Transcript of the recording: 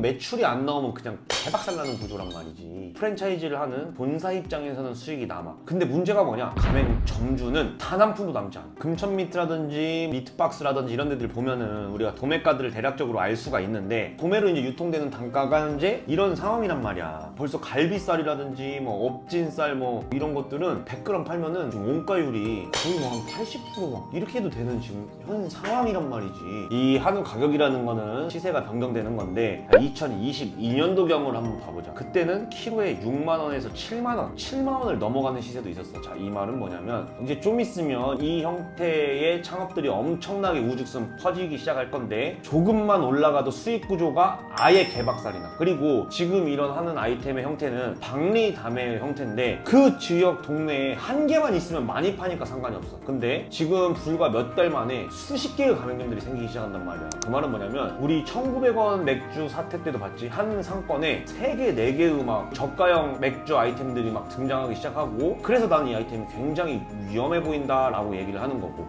매출이 안 나오면 그냥 개박살 나는 구조란 말이지. 프랜차이즈를 하는 본사 입장에서는 수익이 남아. 근데 문제가 뭐냐? 가맹 점주는 단 한 푼도 남지 않아. 금천미트라든지 미트박스라든지 이런 데들 보면은 우리가 도매가들을 대략적으로 알 수가 있는데 도매로 이제 유통되는 단가가 이제 이런 상황이란 말이야. 벌써 갈비살이라든지 뭐 업진살 뭐 이런 것들은 100g 팔면은 원가율이 거의 뭐 한 80%막 이렇게 해도 되는 지금 현 상황이란 말이지. 이 한우 가격이라는 거는 시세가 변경되는 건데 2022년도경을 한번 봐보자. 그때는 키로에 6만원에서 7만원 7만원을 넘어가는 시세도 있었어. 자 이 말은 뭐냐면 이제 좀 있으면 이 형태의 창업들이 엄청나게 우죽순 퍼지기 시작할 건데 조금만 올라가도 수익 구조가 아예 개박살이 나. 그리고 지금 이런 하는 아이템의 형태는 박리 담의 형태인데 그 지역 동네에 한 개만 있으면 많이 파니까 상관이 없어. 근데 지금 불과 몇 달 만에 수십 개의 가맹점들이 생기기 시작한단 말이야. 그 말은 뭐냐면 우리 1900원 맥주 사태 때도 봤지. 한 상권에 3개, 4개의 막 저가형 맥주 아이템들이 막 등장하기 시작하고 그래서 나는 이 아이템이 굉장히 위험해 보인다라고 얘기를 하는 거고